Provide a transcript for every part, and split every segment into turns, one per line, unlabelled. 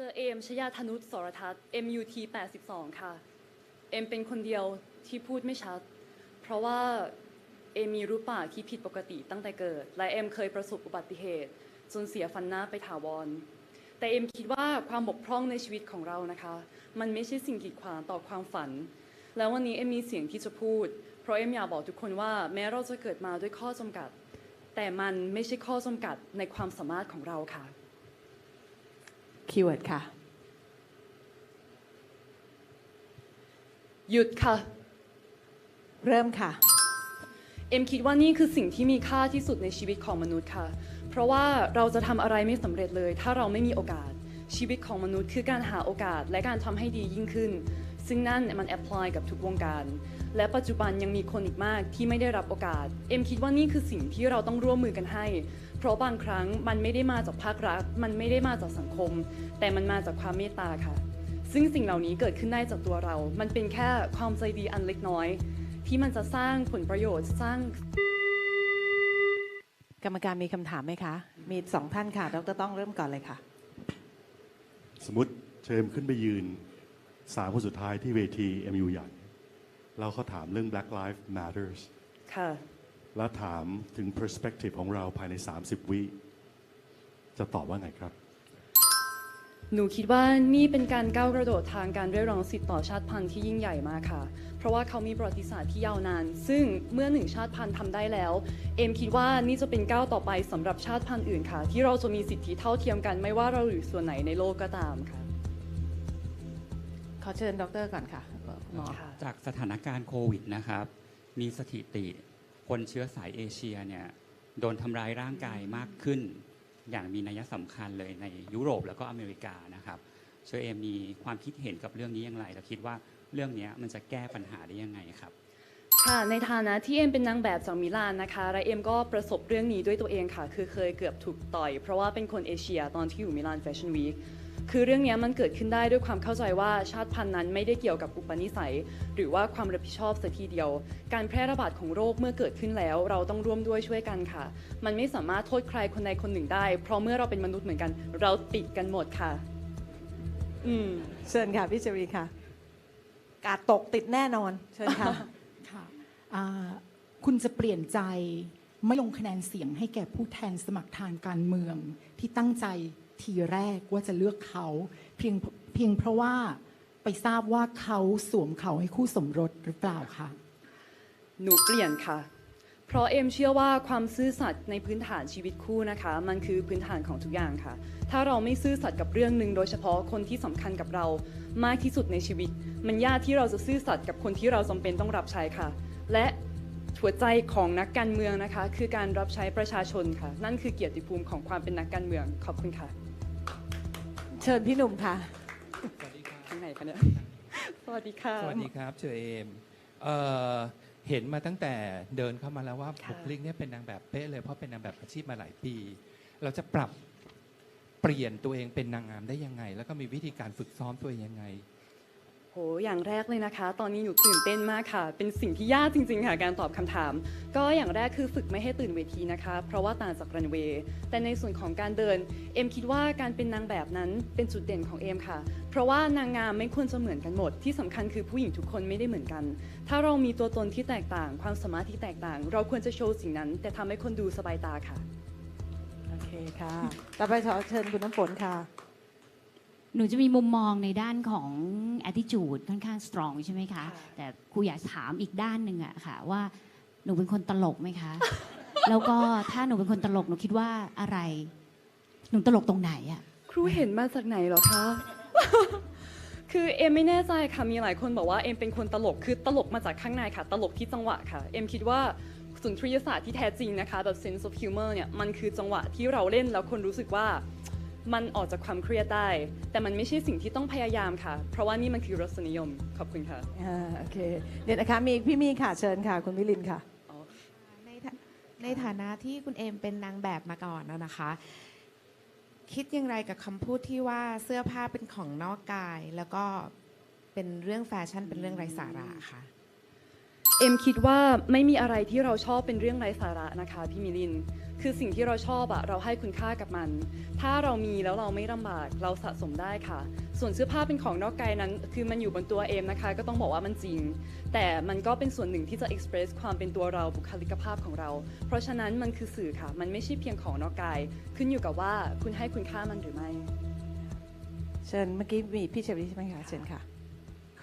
ชื่อเอมชยาธนุสรทัศน์ MUT 82 ค่ะ เอมเป็นคนเดียวที่พูดไม่ชัด เพราะว่าเอมมีรูปปากที่ผิดปกติตั้งแต่เกิด และเอมเคยประสบอุบัติเหตุ จนเสียฟันหน้าไปถาวร แต่เอมคิดว่าความบกพร่องในชีวิตของเรานะคะ มันไม่ใช่สิ่งกีดขวางต่อความฝัน แล้ววันนี้เอมมีเสียงที่จะพูด เพราะเอมอยากบอกทุกคนว่าแม้เราจะเกิดมาด้วยข้อจำกัด แต่มันไม่ใช่ข้อจำกัดในความสามารถของเราค่ะ
คีย์เวิร์ดค่ะ
หยุดค่ะ
เริ่มค่ะ
เอ็มคิดว่านี่คือสิ่งที่มีค่าที่สุดในชีวิตของมนุษย์ค่ะ เพราะว่าเราจะทำอะไรไม่สำเร็จเลย ถ้าเราไม่มีโอกาส ชีวิตของมนุษย์คือการหาโอกาสและการทำให้ดียิ่งขึ้น ซึ่งนั่นมันแอพพลายกับทุกวงการ และปัจจุบันยังมีคนอีกมากที่ไม่ได้รับโอกาส เอ็มคิดว่านี่คือสิ่งที่เราต้องร่วมมือกันให้ เพราะบางครั้งมันไม่ได้มาจากภาครัฐ มันไม่ได้มาจากสังคม แต่มันมาจากความเมตตาค่ะ ซึ่งสิ่งเหล่านี้เกิดขึ้นได้จากตัวเรา มันเป็นแค่ความใจดีอันเล็กน้อย ที่มันจะสร้างผลประโยชน์สร้าง
กรรมการมีคำถามไหมคะ มีสองท่านค่ะ ดรต้องเริ่มก่อนเลยค่ะ
สมมติเชิญขึ้นไปยืนสามคนสุดท้ายที่เวที MU ใหญ่แล้วเขาถามเรื่อง Black Lives Matters
ค่ะ
แล้วถามถึง perspective ของเราภายใน 30 วิ จะตอบว่าไงครับ
หนูคิดว่านี่เป็นการก้าวกระโดดทางการเรียกร้องสิทธิต่อชาติพันธุ์ที่ยิ่งใหญ่มากค่ะ เพราะว่าเขามีประวัติศาสตร์ที่ยาวนาน ซึ่งเมื่อหนึ่งชาติพันธุ์ทำได้แล้ว เอมคิดว่านี่จะเป็นก้าวต่อไปสำหรับชาติพันธุ์อื่นค่ะ ที่เราจะมีสิทธิเท่าเทียมกันไม่ว่าเราอยู่ส่วนไหนในโลกก็ตามค่ะ
ขอเชิญดรก่อนค่ะคุณหมอ
ค่ะ
จากสถานการณ์โควิดนะครับ มีสถิติ คนเชื้อสายเอเชียเนี่ยโดนทำร้ายร่างกายมากขึ้น อย่างมีนัยสำคัญเลยในยุโรปแล้วก็อเมริกานะครับเชอเอมมีความคิดเห็นกับเรื่องนี้อย่างไร แล้วคิดว่าเรื่องนี้มันจะแก้ปัญหาได้ยังไงครับ
ค่ะในฐานะที่เอ็มเป็นนางแบบจากมิลานนะคะ และเอ็มก็ประสบเรื่องนี้ด้วยตัวเองค่ะ คือเคยเกือบถูกต่อย เพราะว่าเป็นคนเอเชียตอนที่อยู่มิลานแฟชั่นวีคคือเรื่องนี้มันเกิดขึ้นได้ด้วยความเข้าใจว่าชาติพันธุ์นั้นไม่ได้เกี่ยวกับอุปนิสัย หรือว่าความรับผิดชอบสัทีเดียว การแพร่ระบาดของโรคเมื่อเกิดขึ้นแล้ว เราต้องร่วมด้วยช่วยกันค่ะ มันไม่สามารถโทษใครคนใดคนหนึ่งได้ เพราะเมื่อเราเป็นมนุษย์เหมือนกัน เราติดกันหมดค่ะ อืม
เชิญค่ะพี่จรีค่ะ กาดตกติดแน่นอน เชิญค่ะ
คุณจะเปลี่ยนใจไม่ลงคะแนนเสียงให้แก่ผู้แทนสมัครทางการเมือง ที่ตั้งใจทีแรกว่าจะเลือกเขาเพียงเพียงเพราะว่าไปทราบว่าเขาสวมเขาให้คู่สมรสหรือเปล่าคะ
หนูเปลี่ยนค่ะ เพราะเอ็มเชื่อว่าความซื่อสัตย์ในพื้นฐานชีวิตคู่นะคะ มันคือพื้นฐานของทุกอย่างค่ะ ถ้าเราไม่ซื่อสัตย์กับเรื่องหนึ่งโดยเฉพาะคนที่สำคัญกับเรามากที่สุดในชีวิต มันยากที่เราจะซื่อสัตย์กับคนที่เราจำเป็นต้องรับใช้ค่ะ และหัวใจของนักการเมืองนะคะ คือการรับใช้ประชาชนค่ะ นั่นคือเกียรติภูมิของความเป็นนักการเมืองขอบคุณค่ะ
เชิญพี่หนุ่มค่ะ
ข้างไหนคะเนี่ยสวัสดีค่ะ
สวัสดีครับเชอเอมเอ่อเห็นมาตั้งแต่เดินเข้ามาแล้วว่า
ค่ะ
บุคลิกเนี่ยเป็นนางแบบเป๊ะเลยเพราะเป็นนางแบบอาชีพมาหลายปี เราจะปรับเปลี่ยนตัวเองเป็นนางงามได้ยังไง แล้วก็มีวิธีการฝึกซ้อมตัวเองยังไง
โหอย่างแรกเลยนะคะ ตอนนี้หนูตื่นเต้นมากค่ะ เป็นสิ่งที่ยากจริง ๆ ค่ะ การตอบคำถาม ก็อย่างแรกคือฝึกไม่ให้ตื่นเวทีนะคะ เพราะว่าต่างจากรันเวย์ แต่ในส่วนของการเดิน เอ็มคิดว่าการเป็นนางแบบนั้นเป็นจุดเด่นของเอ็มค่ะ เพราะว่านางงามไม่ควรจะเหมือนกันหมด ที่สำคัญคือผู้หญิงทุกคนไม่ได้เหมือนกัน ถ้าเรามีตัวตนที่แตกต่าง ความสามารถที่แตกต่าง เราควรจะโชว์สิ่งนั้น แต่ทำให้คนดูสบายตาค่ะ
โอเคค่ะ ต่อไปขอเชิญคุณน้ำฝนค่ะ
หนูจะมีมุมมองในด้านของ attitude ค่อนข้าง strong ใช่ไหมคะ
ค่ะ
แต่ครูอยากถามอีกด้านหนึ่งอะค่ะ ว่าหนูเป็นคนตลกไหมคะ แล้วก็ถ้าหนูเป็นคนตลกหนูคิดว่าอะไร หนูตลกตรงไหนอะ
ครูเห็นมาจากไหนเหรอคะ คือเอ็มไม่แน่ใจค่ะ มีหลายคนบอกว่าเอ็มเป็นคนตลก คือตลกมาจากข้างในค่ะ ตลกที่จังหวะค่ะ เอ็มคิดว่าสุนทรียศาสตร์ที่แท้จริงนะคะ แบบ sense of humor เนี่ย มันคือจังหวะที่เราเล่นแล้วคนรู้สึกว่า มันออกจากความเครียดได้ แต่มันไม่ใช่สิ่งที่ต้องพยายามค่ะ เพราะว่านี่มันคือรสนิยม ขอบคุณค่ะ
อ่าโอเคเดี๋ยวนะคะมีพี่มีค่ะเชิญค่ะ คุณวิลินค่ะ
ในฐาในฐานะที่คุณเอมเป็นนางแบบมาก่อนนะนะคะ คิดอย่างไรกับคำพูดที่ว่าเสื้อผ้าเป็นของนอกกาย แล้วก็เป็นเรื่องแฟชั่นเป็นเรื่องไร้สาระคะ
เอ็มคิดว่าไม่มีอะไรที่เราชอบเป็นเรื่องไร้สาระนะคะพี่มิลิน คือสิ่งที่เราชอบอะเราให้คุณค่ากับมัน ถ้าเรามีแล้วเราไม่ลำบากเราสะสมได้ค่ะ ส่วนเสื้อผ้าเป็นของนอกกายนั้น คือมันอยู่บนตัวเอ็มนะคะ ก็ต้องบอกว่ามันจริง แต่มันก็เป็นส่วนหนึ่งที่จะ express ความเป็นตัวเราบุคลิกภาพของเรา เพราะฉะนั้นมันคือสื่อค่ะ มันไม่ใช่เพียงของนอกกาย ขึ้นอยู่กับว่าคุณให้คุณค่ามันหรือไม่
เชิญเมื่อกี้มีพี่เชอรี่ใช่ไหมคะเชิญค่ะ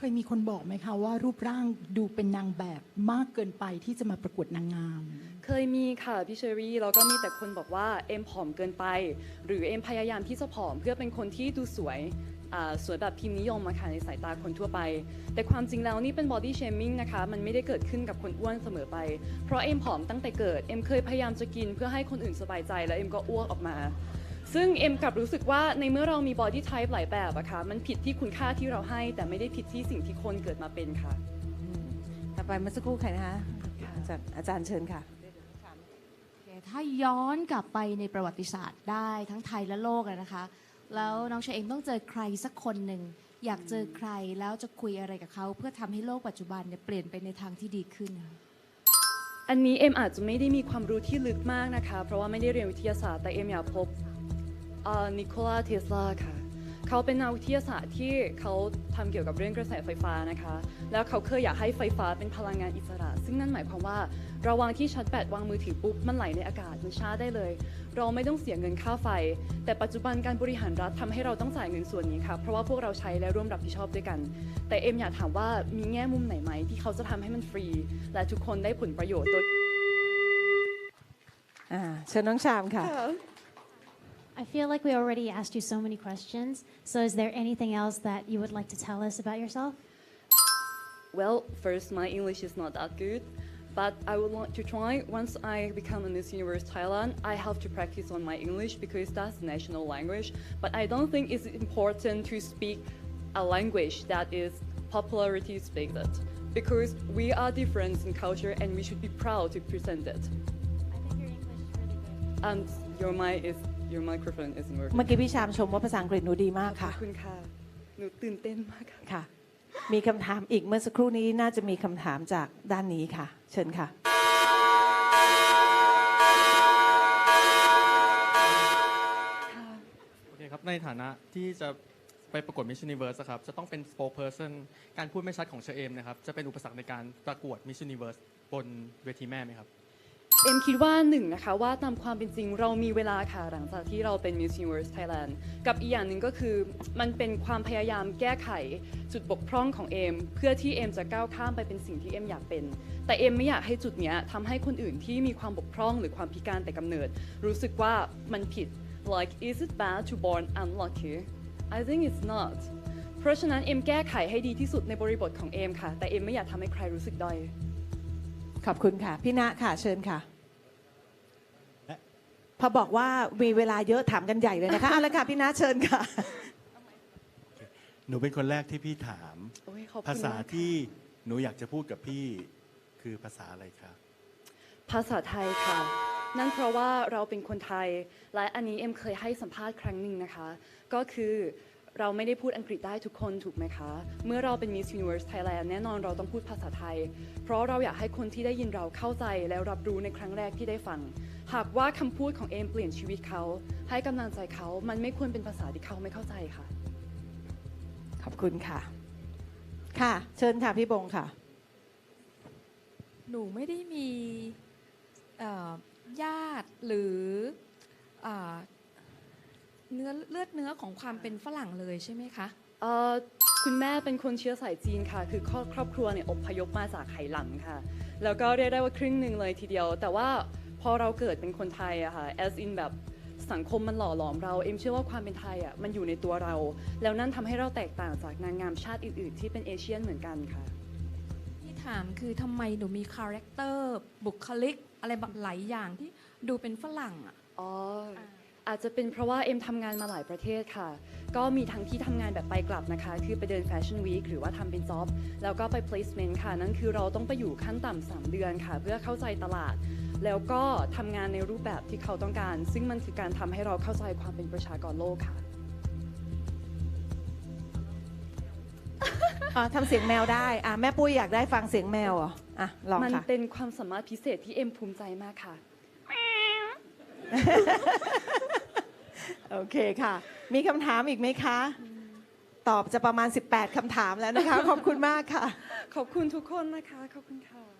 ยมีคนบอกไหมคะว่ารูปร่างดูเป็นนางแบบมากเกินไปที่จะมาประกวดนางงาม
เคยมีค่ะพี่เชอรี่แล้วก็มีแต่คนบอกว่าเอ็มผอมเกินไป หรือเอ็มพยายามที่จะผอมเพื่อเป็นคนที่ดูสวยสวยแบบพิมพ์นิยมมาค่ะในสายตาคนทั่วไป แต่ความจริงแล้วนี่เป็นบอดี้เชมิ่งนะคะ มันไม่ได้เกิดขึ้นกับคนอ้วนเสมอไป เพราะเอ็มผอมตั้งแต่เกิด เอ็มเคยพยายามจะกินเพื่อให้คนอื่นสบายใจ แล้วเอ็มก็อ้วกออกมา ซึ่งเอ็มกลับรู้สึกว่าในเมื่อเรามีบอดี้ไทป์หลายแบบอะค่ะมันผิดที่คุณค่าที่เราให้ แต่ไม่ได้ผิดที่สิ่งที่คนเกิดมาเป็นค่ะ
ต่อไปเมื่อสักครู่ใครนะคะอาจารย์อาจารย์เชิญค่ะ
ถ้าย้อนกลับไปในประวัติศาสตร์ได้ทั้งไทยและโลกอะนะคะ แล้วน้องเชอเองต้องเจอใครสักคนหนึ่งอยากเจอใครแล้วจะคุยอะไรกับเขา เพื่อทำให้โลกปัจจุบันเนี่ยเปลี่ยนไปในทางที่ดีขึ้นค่ะ
อันนี้เอ็มอาจจะไม่ได้มีความรู้ที่ลึกมากนะคะ เพราะว่าไม่ได้เรียนวิทยาศาสตร์แต่เอ็มอยากพบ นิโคลาเทสลาค่ะ เขาเป็นนักวิทยาศาสตร์ที่เขาทำเกี่ยวกับเรื่องกระแสไฟฟ้านะคะ แล้วเขาเคยอยากให้ไฟฟ้าเป็นพลังงานอิสระ ซึ่งนั่นหมายความว่าเราวางที่ชาร์จแบตวางมือถือปุ๊บ มันไหลในอากาศมันชาร์จได้เลย เราไม่ต้องเสียเงินค่าไฟ แต่ปัจจุบันการบริหารรัฐทำให้เราต้องจ่ายเงินส่วนนี้ค่ะเพราะว่าพวกเราใช้และร่วมรับผิดชอบด้วยกัน แต่เอ็มอยากถามว่ามีแง่มุมไหนไหมที่เขาจะทำให้มันฟรี และทุกคนได้ผลประโยชน์โดย
อ่าเชิญน้องชามค่ะ
I feel like we already asked you so many questions. So, is there anything else that you would like to tell us about yourself?
Well, first, my English is not that good, but I would like to try. Once I become a Miss Universe Thailand, I have to practice on my English because that's the national language. But I don't think it's important to speak a language that is popularity speaks it because we are different in culture and we should be proud to present it.
I think your English is really good.
And your mic is your microphone isn't working.
เมื่อกี้พี่ชามชมว่าภาษาอังกฤษหนูดีมาก
ขอบ
ค่ะ
คุณค่ะ หนูตื่นเต้นมากค่ะ
ค่ะ มีคำถามอีกเมื่อสักครู่นี้น่าจะมีคำถามจากด้านนี้ค่ะ เชิญค่ะ
โอเคครับ ในฐานะที่จะไปประกวด Miss Universe อะครับ จะต้องเป็น spokesperson การพูดไม่ชัดของเชอเอมนะครับ จะเป็นอุปสรรคในการประกวด Miss Universe บนเวทีแม่ไหมครับ
เอ็มคิดว่าหนึ่งนะคะว่าตามความเป็นจริงเรามีเวลาค่ะหลังจากที่เราเป็น Miss Universe Thailand กับอีกอย่างหนึ่งก็คือ มันเป็นความพยายามแก้ไขจุดบกพร่องของเอมเพื่อที่เอมจะก้าวข้ามไปเป็นสิ่งที่เอมอยากเป็น แต่เอมไม่อยากให้จุดเนี้ยทำให้คนอื่นที่มีความบกพร่องหรือความพิการแต่กำเนิด รู้สึกว่ามันผิด like is it bad to born unlucky I think it's not เพราะฉะนั้นเอมแก้ไขให้ดีที่สุดในบริบทของเอมค่ะ แต่เอมไม่อยากทำให้ใครรู้สึกด้อย
ขอบคุณค่ะ พี่ณะค่ะ เชิญค่ะ พอบอกว่ามีเวลาเยอะถามกันใหญ่เลยนะคะเอาละค่ะพี่ณะเชิญค่ะ
หนูเป็นคนแรกที่พี่ถาม
โอ้ยขอบคุณ
ภาษามา
กค่ะ
ที่หนูอยากจะพูดกับพี่คือภาษาอะไรครับ
ภาษาไทยค่ะ นั่นเพราะว่าเราเป็นคนไทย และอันนี้เอ็มเคยให้สัมภาษณ์ครั้งหนึ่งนะคะ ก็คือ เราไม่ได้พูดอังกฤษได้ทุกคนถูกไหมคะ เมื่อเราเป็น Miss Universe Thailand แน่นอนเราต้องพูดภาษาไทย เพราะเราอยากให้คนที่ได้ยินเราเข้าใจและรับรู้ในครั้งแรกที่ได้ฟัง หากว่าคำพูดของเอมเปลี่ยนชีวิตเขา ให้กำลังใจเขา มันไม่ควรเป็นภาษาที่เขาไม่เข้าใจค่ะ
ขอบคุณค่ะ ค่ะ เชิญค่ะพี่บงค่ะ
หนูไม่ได้มีเอ่อญาติหรือ เอ่อเนื้อเลือดเนื้อของความเป็นฝรั่งเลยใช่ไหมคะ
เอ่อคุณแม่เป็นคนเชื้อสายจีนค่ะ คือครอบครอบครัวเนี่ยอพยพมาจากไหหลำค่ะ แล้วก็เรียกได้ว่าครึ่งหนึ่งเลยทีเดียว แต่ว่าพอเราเกิดเป็นคนไทยอะค่ะ as in แบบสังคมมันหล่อหลอมเรา เอ็มเชื่อว่าความเป็นไทยอะมันอยู่ในตัวเรา แล้วนั่นทำให้เราแตกต่างจากนางงามชาติอื่นๆ ที่เป็นเอเชียนเหมือนกันค่ะ
ที่ถามคือทำไมหนูมีคาแรคเตอร์บุคลิก อะไรแบบหลายอย่างที่ดูเป็นฝรั่งอะ
อ๋อ อาจจะเป็นเพราะว่าเอ็มทำงานมาหลายประเทศค่ะ ก็มีทั้งที่ทำงานแบบไปกลับนะคะ คือไปเดินแฟชั่นวีคหรือว่าทำเป็นจ็อบ แล้วก็ไป placement ค่ะ นั่นคือเราต้องไปอยู่ขั้นต่ำสามเดือนค่ะ เพื่อเข้าใจตลาด แล้วก็ทำงานในรูปแบบที่เขาต้องการ ซึ่งมันคือการทำให้เราเข้าใจความเป็นประชากรโลกค่ะ
อ่าทำเสียงแมวได้อ่าแม่ปุ้ยอยากได้ฟังเสียงแมวเหรออะลอง
มัน
ค่ะ
เป็นความสามารถพิเศษที่เอ็มภูมิใจมากค่ะ
โอเคค่ะ มีคำถามอีกไหมคะ ตอบจะประมาณ 18คำถามแล้วนะคะ ขอบคุณมากค่ะ
ขอบคุณทุกคนนะคะ ขอบคุณค่ะ